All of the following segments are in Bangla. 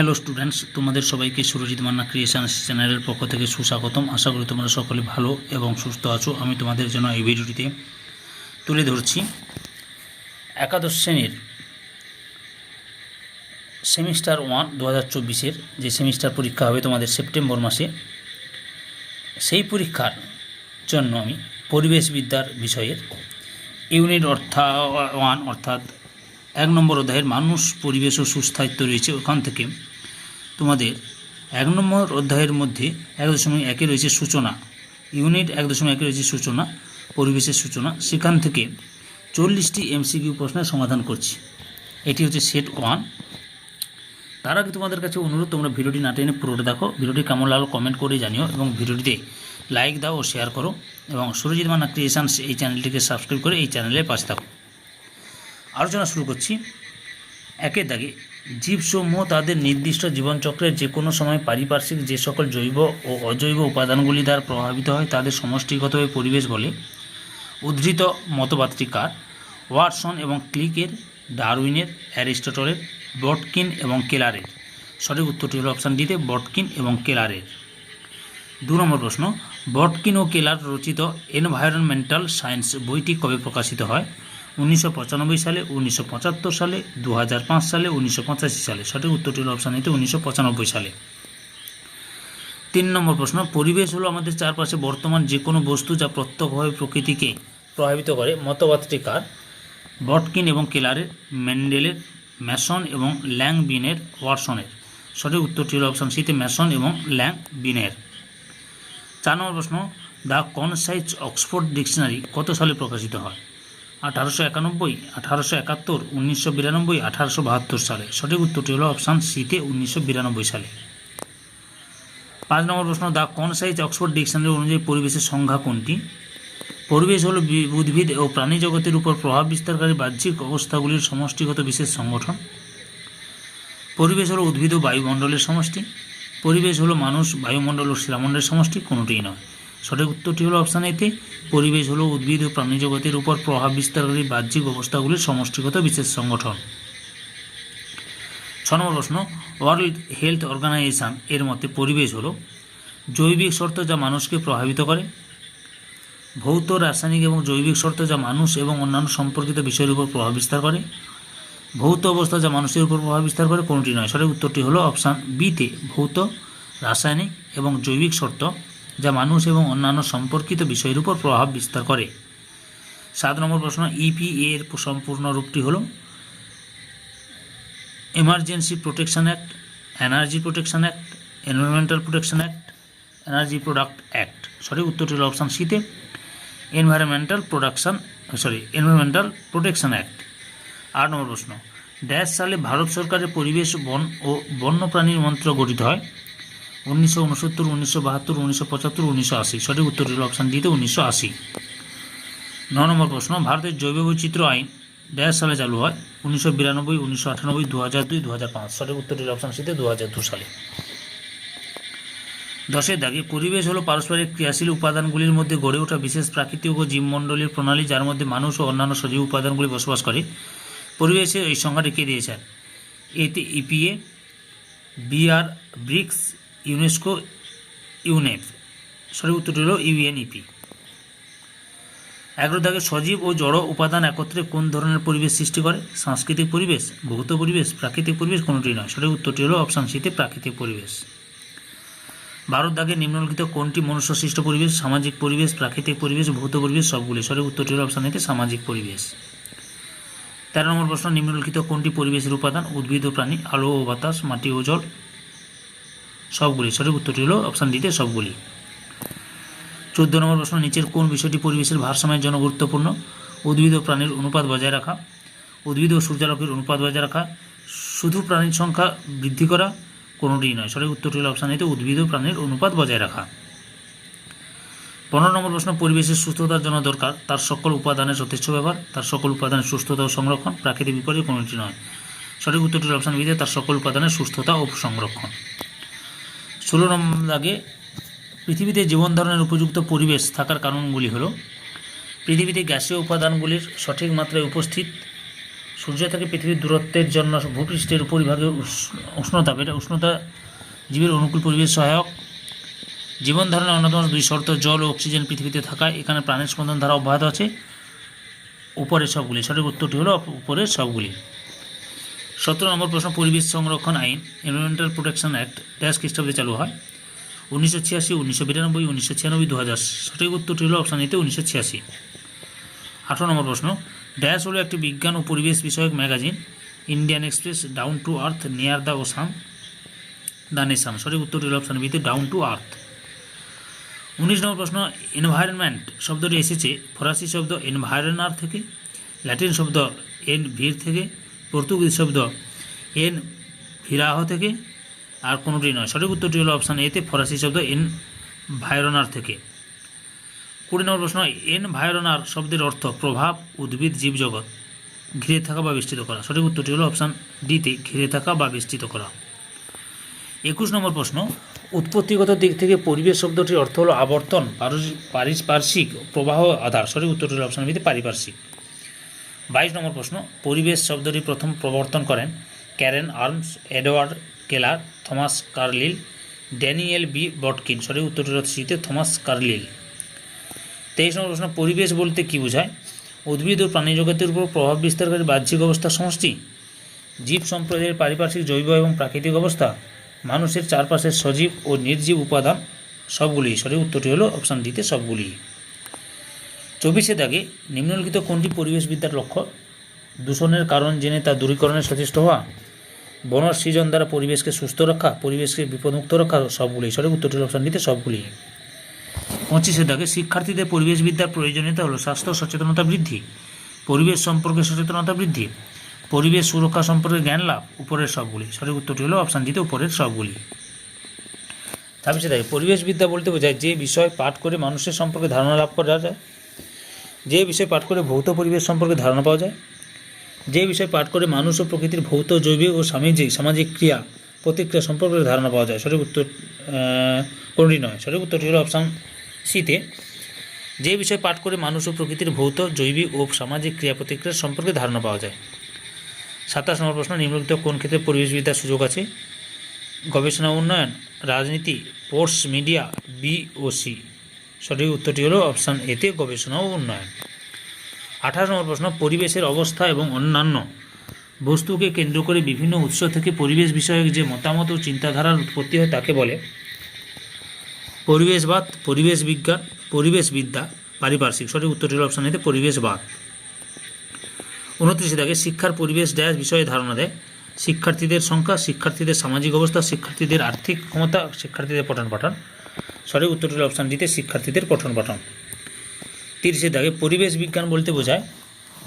হ্যালো স্টুডেন্টস তোমাদের সবাইকে সুরজিৎ মান্না ক্রিয়েশন চ্যানেলের পক্ষ থেকে সুস্বাগতম। আশা করি তোমরা সকলে ভালো এবং সুস্থ আছো। আমি তোমাদের জন্য এই ভিডিওটিতে তুলে ধরছি। একাদশ শ্রেণির সেমিস্টার ওয়ান দু হাজার যে সেমিস্টার পরীক্ষা হবে তোমাদের সেপ্টেম্বর মাসে, সেই পরীক্ষার জন্য আমি পরিবেশবিদ্যার বিষয়ের ইউনিট অর্থা ওয়ান অর্থাৎ এক নম্বর অধ্যায়ের মানুষ, পরিবেশ ও সুস্থায়িত্ব রয়েছে ওখান থেকে তোমাদের এক নম্বর অধ্যায়ের মধ্যে এক দশমিক একে রয়েছে সূচনা ইউনিট এক দশমিক একে রয়েছে সূচনা, পরিবেশের সূচনা। সেখান থেকে চল্লিশটি এমসিকিউ প্রশ্নের সমাধান করছি। এটি হচ্ছে সেট ওয়ান তার আগে তোমাদের কাছে অনুরোধ, তোমরা ভিডিওটি না টেনে পুরোটা দেখো। ভিডিওটি কেমন লাগল কমেন্ট করে জানিও এবং ভিডিওটিতে লাইক দাও ও শেয়ার করো এবং সুরজিৎ মান্না ক্রিয়েশনস এই চ্যানেলটিকে সাবস্ক্রাইব করে এই চ্যানেলের পাশে থাকো। আলোচনা শুরু করছি। একের দাগে জীবসমূহ তাদের নির্দিষ্ট জীবনচক্রের যে কোনো সময় পারিপার্শ্বিক যে সকল জৈব ও অজৈব উপাদানগুলি দ্বারা প্রভাবিত হয়, তাদের সমষ্টিগতভাবে পরিবেশ বলে উদ্ধৃত মতবাদটি কার ওয়াটসন এবং ক্লিকের, ডারউইনের, অ্যারিস্টটলের বটকিন এবং কেলারের। সঠিক উত্তরটি হল অপশান ডিতে বটকিন এবং কেলারের। দু নম্বর প্রশ্ন বটকিন ও কেলার রচিত এনভায়রনমেন্টাল সায়েন্স বইটি কবে প্রকাশিত হয়? উনিশশো পঁচানব্বই সালে, উনিশশো পঁচাত্তর সালে দু হাজার পাঁচ সালে, উনিশশো পঁচাশি সালে। সঠিক উত্তরটি হল অপশান এতে উনিশশো পঁচানব্বই সালে। তিন নম্বর প্রশ্ন, পরিবেশ হলো আমাদের চারপাশে বর্তমান যে কোনো বস্তু যা প্রত্যক্ষভাবে প্রকৃতিকে প্রভাবিত করে। মতবাদটি কার? বটকিন এবং কেলারের মেন্ডেলের ম্যাসন এবং ল্যাং বিনের ওয়াটসনের। সঠিক উত্তরটি হল অপশান সিতে ম্যাসন এবং ল্যাং বিনের চার নম্বর প্রশ্ন, দ্য কনসাইজ অক্সফোর্ড ডিকশনারি কত সালে প্রকাশিত হয়? আঠারোশো একানব্বই, আঠারোশো একাত্তর, উনিশশো বিরানব্বই, আঠারোশো বাহাত্তর সালে। সঠিক উত্তরটি হলো অপশান সিতে উনিশশো বিরানব্বই সালে। পাঁচ নম্বর প্রশ্ন, দ্য কনসাইজ অক্সফোর্ড ডিকশনারি অনুযায়ী পরিবেশের সংজ্ঞা কোনটি? পরিবেশ হলো উদ্ভিদ ও প্রাণী জগতের উপর প্রভাব বিস্তারকারী বাহ্যিক অবস্থাগুলির সমষ্টিগত বিশেষ সংগঠন। পরিবেশ হলো উদ্ভিদ ও বায়ুমণ্ডলের সমষ্টি। পরিবেশ হলো মানুষ, বায়ুমণ্ডল ও শিলামণ্ডলের সমষ্টি, কোনোটিই নয়। সঠিক উত্তরটি হলো অপশান এতে পরিবেশ হলো উদ্ভিদ ও প্রাণী জগতের উপর প্রভাব বিস্তারকারী বাহ্যিক অবস্থাগুলির সমষ্টিগত বিশেষ সংগঠন। ছ নম্বর প্রশ্ন ওয়ার্ল্ড হেলথ অর্গানাইজেশন এর মতে পরিবেশ হলো জৈবিক শর্ত যা মানুষকে প্রভাবিত করে। ভৌত, রাসায়নিক এবং জৈবিক শর্ত যা মানুষ এবং অন্যান্য সম্পর্কিত বিষয়ের উপর প্রভাব বিস্তার করে। ভৌত অবস্থা যা মানুষের উপর প্রভাব বিস্তার করে কোনটি নয়? সঠিক উত্তরটি হলো অপশান বিতে ভৌত, রাসায়নিক এবং জৈবিক শর্ত যা মানুষ এবং অন্যান্য সম্পর্কিত বিষয়ের উপর প্রভাব বিস্তার করে। সাত নম্বর প্রশ্ন ইপিএ এর সম্পূর্ণ রূপটি হল emergency protection act energy protection act environmental protection act energy product act sorry উত্তরটি হলো অপশান সিতে environmental production sorry environmental protection act আট নম্বর প্রশ্ন ড্যাশ সালে ভারত সরকারের পরিবেশ, বন ও বন্যপ্রাণীর মন্ত্র গঠিত হয়। উনিশশো উনসত্তর, উনিশশো বাহাত্তর, উনিশশো পঁচাত্তর, উনিশশো আশি। সঠিক উত্তরটি হলো অপশান ডিতে উনিশশো আশি। ন নম্বর প্রশ্ন, ভারতের জৈব বৈচিত্র্য আইন ড্যাশ সালে চালু হয়, উনিশশো বিরানব্বই, উনিশশো আটানব্বই দু হাজার দুই দু হাজার পাঁচ। সঠিক উত্তরটি হলো অপশান সিতে দু হাজার দু সালে। দশের দাগে, পরিবেশ হলো পারস্পরিক ক্রিয়াশীল উপাদানগুলির মধ্যে গড়ে ওঠা বিশেষ প্রাকৃতিক ও জীবমণ্ডলীর প্রণালী, যার মধ্যে মানুষ ও অন্যান্য সজীব উপাদানগুলি বসবাস করে। পরিবেশে এই সংজ্ঞাটি কে দিয়েছেন এতে EPA, BR, BRICS UNESCO UNEP সঠিক উত্তরটি হল ইউএনইপি। এগারো দাগে সজীব ও জড় উপাদান একত্রে কোন ধরনের পরিবেশ সৃষ্টি করে? সাংস্কৃতিক পরিবেশ, ভৌত পরিবেশ, প্রাকৃতিক পরিবেশ কোনোটি নয়। সঠিক উত্তরটি হল অপশান সিতে প্রাকৃতিক পরিবেশ। ভারত দাগে নিম্নলিখিত কোনটি মনুষ্য সৃষ্ট পরিবেশ? সামাজিক পরিবেশ, প্রাকৃতিক পরিবেশ, ভৌত পরিবেশ সবগুলি সঠিক উত্তরটি হলো অপশান এতে সামাজিক পরিবেশ। তেরো নম্বর প্রশ্ন, নিম্নলিখিত কোনটি পরিবেশের উপাদান? উদ্ভিদ ও প্রাণী, আলো ও বাতাস, মাটি ও জল। সবগুলি। সঠিক উত্তরটি হলো অপশান ডিতে সবগুলি। চোদ্দ নম্বর প্রশ্ন, নিচের কোন বিষয়টি পরিবেশের ভারসাম্যের জন্য গুরুত্বপূর্ণ? উদ্ভিদ ও প্রাণীর অনুপাত বজায় রাখা। উদ্ভিদ ও সূর্যালোকের অনুপাত বজায় রাখা। শুধু প্রাণীর সংখ্যা বৃদ্ধি করা কোনোটিই নয়। সঠিক উত্তরটি হল অপশান এতে উদ্ভিদ ও প্রাণীর অনুপাত বজায় রাখা। পনেরো নম্বর প্রশ্ন, পরিবেশের সুস্থতার জন্য দরকার। তার সকল উপাদানের যথেচ্ছ ব্যবহার। তার সকল উপাদানের সুস্থতা ও সংরক্ষণ প্রাকৃতিক বিপর্যয় কোনোটি নয়। সঠিক উত্তরটি হলো অপশান বিতে তার সকল উপাদানের সুস্থতা ও সংরক্ষণ। ষোলো নম্বর দাগে পৃথিবীতে জীবন ধারণের উপযুক্ত পরিবেশ থাকার কারণগুলি হলো, পৃথিবীতে গ্যাসীয় উপাদানগুলির সঠিক মাত্রায় উপস্থিত, সূর্য থেকে পৃথিবীর দূরত্বের জন্য ভূপৃষ্ঠের উপরিভাগে উষ্ণ- উষ্ণতাপ এটা উষ্ণতা জীবের অনুকূল পরিবেশ সহায়ক, জীবন ধারণের অন্যতম দুই শর্ত জল ও অক্সিজেন পৃথিবীতে থাকায় এখানে প্রাণের স্পন্দন ধারা অব্যাহত আছে, উপরের সবগুলি, সঠিক উত্তরটি হলো উপরের সবগুলি। সতেরো নম্বর প্রশ্ন, পরিবেশ সংরক্ষণ আইন এনভায়রনমেন্টাল প্রোটেকশন অ্যাক্ট ড্যাশ খ্রিস্টাব্দে চালু হয়। উনিশশো ছিয়াশি, উনিশশো বিরানব্বই, উনিশশো ছিয়ানব্বই দু হাজার সঠিক উত্তরটি হলো অপশান এতে উনিশশো ছিয়াশি। আঠারো নম্বর প্রশ্ন ড্যাশ হলো একটি বিজ্ঞান ও পরিবেশ বিষয়ক magazine Indian Express Down to Earth Near the Ocean the Nation সঠিক উত্তরটি হলো অপশান বিতে ডাউন টু আর্থ উনিশ নম্বর প্রশ্ন এনভায়রনমেন্ট শব্দটি এসেছে, ফরাসি শব্দ এনভায়রনার থেকে ল্যাটিন শব্দ এন ভির থেকে। পর্তুগিজ শব্দ এন ভিরাহ থেকে আর কোনোটি নয়। সঠিক উত্তরটি হলো অপশান এতে ফরাসি শব্দ এন ভায়রনার থেকে। কুড়ি নম্বর প্রশ্ন, এন ভায়রনার শব্দের অর্থ প্রভাব, উদ্ভিদ, জীবজগৎ, ঘিরে থাকা বা বিস্তৃত করা। সঠিক উত্তরটি হলো অপশান ডিতে ঘিরে থাকা বা বিস্তৃত করা। একুশ নম্বর প্রশ্ন, উৎপত্তিগত দিক থেকে পরিবেশ শব্দটির অর্থ হলো আবর্তন পারিপার্শ্বিক প্রবাহ আধার। সঠিক উত্তরটি হলো অপশান বিতে পারিপার্শ্বিক। বাইশ নম্বর প্রশ্ন, পরিবেশ শব্দটি প্রথম প্রবর্তন করেন Karen Arms, Edward Keller, Thomas Carlyle, Daniel B Botkin. সঠিক উত্তরটি সিতে থমাস কার্লিল। তেইশ নম্বর প্রশ্ন, পরিবেশ বলতে কী বোঝায়? উদ্ভিদ ও প্রাণী জগতের উপর প্রভাব বিস্তারকারী বাহ্যিক অবস্থার সমষ্টি। জীব সম্প্রদায়ের পারিপার্শ্বিক জৈব এবং প্রাকৃতিক অবস্থা, মানুষের চারপাশের সজীব ও নির্জীব উপাদান, সবগুলি। সঠিক উত্তরটি হলো অপশান ডিতে সবগুলি। চব্বিশে দাগে নিম্নলিখিত কোনটি পরিবেশবিদ্যার লক্ষ্য? দূষণের কারণ জেনে তা দূরীকরণে সচেষ্ট হওয়া। বনজ সৃজন দ্বারা পরিবেশকে সুস্থ রাখা, পরিবেশকে বিপদমুক্ত রাখা সবগুলি। সঠিক উত্তরটি অপশান ডিতে সবগুলি। পঁচিশে দাগে শিক্ষার্থীদের পরিবেশবিদ্যার প্রয়োজনীয়তা হলো স্বাস্থ্য সচেতনতা বৃদ্ধি, পরিবেশ সম্পর্কে সচেতনতা বৃদ্ধি, পরিবেশ সুরক্ষা সম্পর্কে জ্ঞান লাভ, উপরের সবগুলি। সঠিক উত্তরটি হলো অপশান দিতে উপরের সবগুলি। ছাব্বিশে দাগে পরিবেশবিদ্যা বলতে বোঝায় যে বিষয় পাঠ করে মানুষের সম্পর্কে ধারণা লাভ করা যায়। যে বিষয় পাঠ করে ভৌত পরিবেশ সম্পর্কে ধারণা পাওয়া যায়, যে বিষয় পাঠ করে মানুষ ও প্রকৃতির ভৌত, জৈবিক ও সামাজিক সামাজিক ক্রিয়া, প্রতিক্রিয়া সম্পর্কে ধারণা পাওয়া যায়। সঠিক উত্তর কোনটি নয়। সঠিক উত্তরটি হল অপশান সিতে যে বিষয় পাঠ করে মানুষ ও প্রকৃতির ভৌত, জৈবিক ও সামাজিক ক্রিয়া প্রতিক্রিয়া সম্পর্কে ধারণা পাওয়া যায়। সাতাশ নম্বর প্রশ্ন, নিম্নলিখিত কোন ক্ষেত্রে পরিবেশবিদ্যার সুযোগ আছে? গবেষণা উন্নয়ন, রাজনীতি, স্পোর্টস, মিডিয়া, বি ও সি। সঠিক উত্তরটি হলো অপশান এতে গবেষণা ও উন্নয়ন। আঠাশ নম্বর প্রশ্ন, পরিবেশের অবস্থা এবং অন্যান্য বস্তুকে কেন্দ্র করে বিভিন্ন উৎস থেকে পরিবেশ বিষয়ক যে মতামত ও চিন্তাধারার উৎপত্তি হয় তাকে বলে পরিবেশবাদ, পরিবেশ বিজ্ঞান পরিবেশবিদ্যা পারিপার্শ্বিক। সঠিক উত্তরটি হল অপশান এতে পরিবেশবাদ। উনত্রিশে দাগে শিক্ষার পরিবেশ ড্যাশ বিষয়ে ধারণা দেয়। শিক্ষার্থীদের সংখ্যা, শিক্ষার্থীদের সামাজিক অবস্থা, শিক্ষার্থীদের আর্থিক ক্ষমতা, শিক্ষার্থীদের পঠন পাঠন সঠিক উত্তরটি হলো অপশান ডিতে শিক্ষার্থীদের পঠন পাঠন। তিরিশে দাগে পরিবেশ বিজ্ঞান বলতে বোঝায়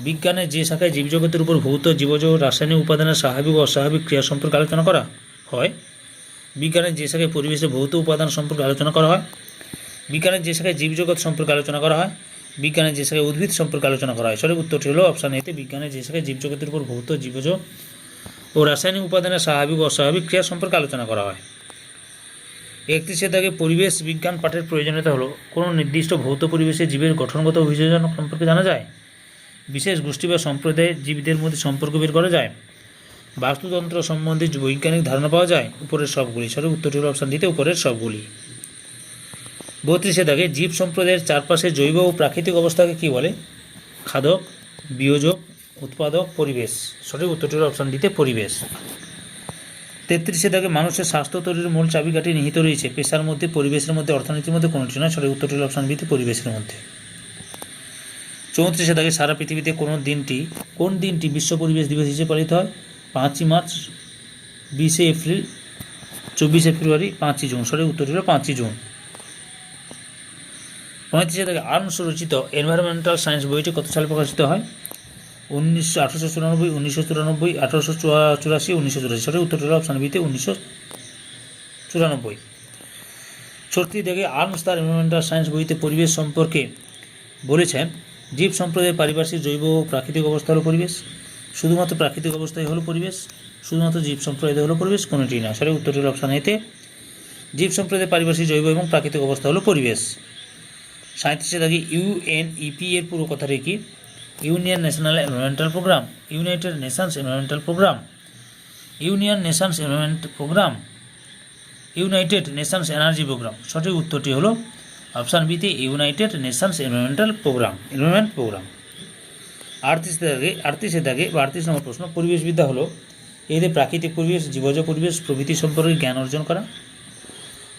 বিজ্ঞানের যে শাখায় জীবজগতের উপর ভৌত জীবজ রাসায়নিক উপাদানের স্বাভাবিক ও অস্বাভাবিক ক্রিয়া সম্পর্কে আলোচনা করা হয় বিজ্ঞানের যে শাখায় পরিবেশের ভৌত উপাদান সম্পর্কে আলোচনা করা হয় বিজ্ঞানের যে শাখায় জীবজগৎ সম্পর্কে আলোচনা করা হয় বিজ্ঞানের যে শাখায় উদ্ভিদ সম্পর্কে আলোচনা করা হয়। সঠিক উত্তরটি হলো অপশান এতে বিজ্ঞানের যে শাখায় জীবজগতের উপর ভৌত জীবজ ও রাসায়নিক উপাদানের স্বাভাবিক ও অস্বাভাবিক ক্রিয়া সম্পর্কে আলোচনা করা হয়। একত্রিশে দাগে পরিবেশ বিজ্ঞান পাঠের প্রয়োজনীয়তা হলো, কোনো নির্দিষ্ট ভৌত পরিবেশে জীবের গঠনগত অভিযোজন সম্পর্কে জানা যায়? বিশেষ গোষ্ঠী বা সম্প্রদায়ের জীবদের মধ্যে সম্পর্ক বের করা যায়? বাস্তুতন্ত্র সম্বন্ধে বৈজ্ঞানিক ধারণা পাওয়া যায়? উপরের সবগুলি। সঠিক উত্তরটি হলো অপশান দিতে, উপরের সবগুলি। বত্রিশে দাগে জীব সম্প্রদায়ের চারপাশে জৈব ও প্রাকৃতিক অবস্থাকে কী বলে? খাদক, বিয়োজক, উৎপাদক, পরিবেশ। সঠিক উত্তরটি হলো অপশান দিতে, পরিবেশ। তেত্রিশে দাগে মানুষের স্বাস্থ্য তৈরির মূল চাবিকাঠি নিহিত রয়েছে। পেশার মধ্যে, পরিবেশের মধ্যে, অর্থনীতির মধ্যে কোনোটি নয়, সঠিক উত্তরটি অপশান বিতে পরিবেশের মধ্যে। চৌত্রিশে দাগে সারা পৃথিবীতে কোনো দিনটি, কোন দিনটি বিশ্ব পরিবেশ দিবস হিসেবে পালিত হয়? পাঁচই মার্চ, বিশে এপ্রিল, চব্বিশে ফেব্রুয়ারি, পাঁচই জুন। সঠিক উত্তরটি হলো পাঁচই জুন। পঁয়ত্রিশে থেকে আর্মস রচিত এনভায়রনমেন্টাল সায়েন্স বইটি কত সালে প্রকাশিত হয়? উনিশশো আঠারোশো চুরানব্বই, উনিশশো চুরানব্বই, আঠারোশো চুরাশি, উনিশশো চুরাশি সঠিক উত্তরটি হলো অপশান বিতে উনিশশো চুরানব্বই। ছত্রিশ থেকে আর্মস তার এনভায়রনমেন্টাল সায়েন্স বইতে পরিবেশ সম্পর্কে বলেছেন জীব সম্প্রদায়ের পারিপার্শ্বিক, জৈব ও প্রাকৃতিক অবস্থা হলো পরিবেশ। শুধুমাত্র প্রাকৃতিক অবস্থায় হলো পরিবেশ, শুধুমাত্র জীব সম্প্রদায় হলো পরিবেশ, কোনোটি না। সঠিক উত্তরটি হলো অপশান এতে জীব সম্প্রদায়ের পারিপার্শ্বিক, জৈব এবং প্রাকৃতিক অবস্থা হলো পরিবেশ। সাঁত্রিশে দাগে ইউএনইপি এর পুরো কথাটি কি? Union National Environmental Programme United Nations Environmental Programme Union Nations Environment Programme United Nations Energy Programme সঠিক উত্তরটি হলো অপশান বিতে United Nations Environmental Programme Environment Programme আটত্রিশ দাগে আটত্রিশে দাগে বা আটত্রিশ নম্বর প্রশ্ন, পরিবেশবিদ্যা হলো এতে প্রাকৃতিক পরিবেশ, জীবজ পরিবেশ, প্রভৃতি সম্পর্কে জ্ঞান অর্জন করা,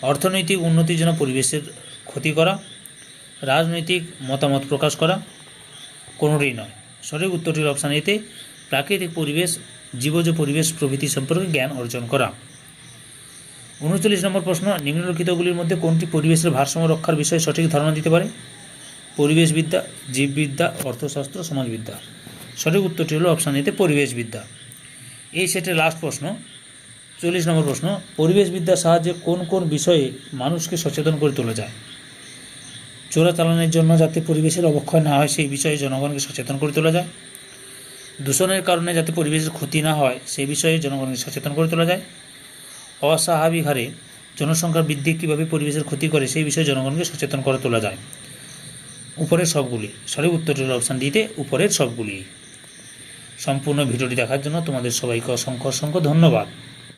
অর্থনৈতিক উন্নতির জন্য পরিবেশের ক্ষতি করা, রাজনৈতিক মতামত প্রকাশ করা কোনোটাই নয়। সঠিক উত্তরটির অপশান এতে প্রাকৃতিক পরিবেশ, জীবজ পরিবেশ, প্রভৃতি সম্পর্কে জ্ঞান অর্জন করা। উনচল্লিশ নম্বর প্রশ্ন, নিম্নলিখিতগুলির মধ্যে কোনটি পরিবেশের ভারসাম্য রক্ষার বিষয়ে সঠিক ধারণা দিতে পারে? পরিবেশবিদ্যা, জীববিদ্যা, অর্থশাস্ত্র, সমাজবিদ্যা। সঠিক উত্তরটি হলো অপশান এতে পরিবেশবিদ্যা। এই সেটের লাস্ট প্রশ্ন, চল্লিশ নম্বর প্রশ্ন, পরিবেশবিদ্যার সাহায্যে কোন কোন বিষয়ে মানুষকে সচেতন করে তোলা যায়? চোরাচালানের জন্য যাতে পরিবেশের অবক্ষয় না হয়, সেই বিষয়ে জনগণকে সচেতন করে তোলা যায়। দূষণের কারণে যাতে পরিবেশের ক্ষতি না হয়, সেই বিষয়ে জনগণকে সচেতন করে তোলা যায়। অস্বাভাবিক হারে জনসংখ্যা বৃদ্ধি কীভাবে পরিবেশের ক্ষতি করে, সেই বিষয়ে জনগণকে সচেতন করে তোলা যায়। উপরের সবগুলি, সঠিক উত্তরটির অপশান দিতে উপরের সবগুলি। সম্পূর্ণ ভিডিওটি দেখার জন্য তোমাদের সবাইকে অসংখ্য অসংখ্য ধন্যবাদ।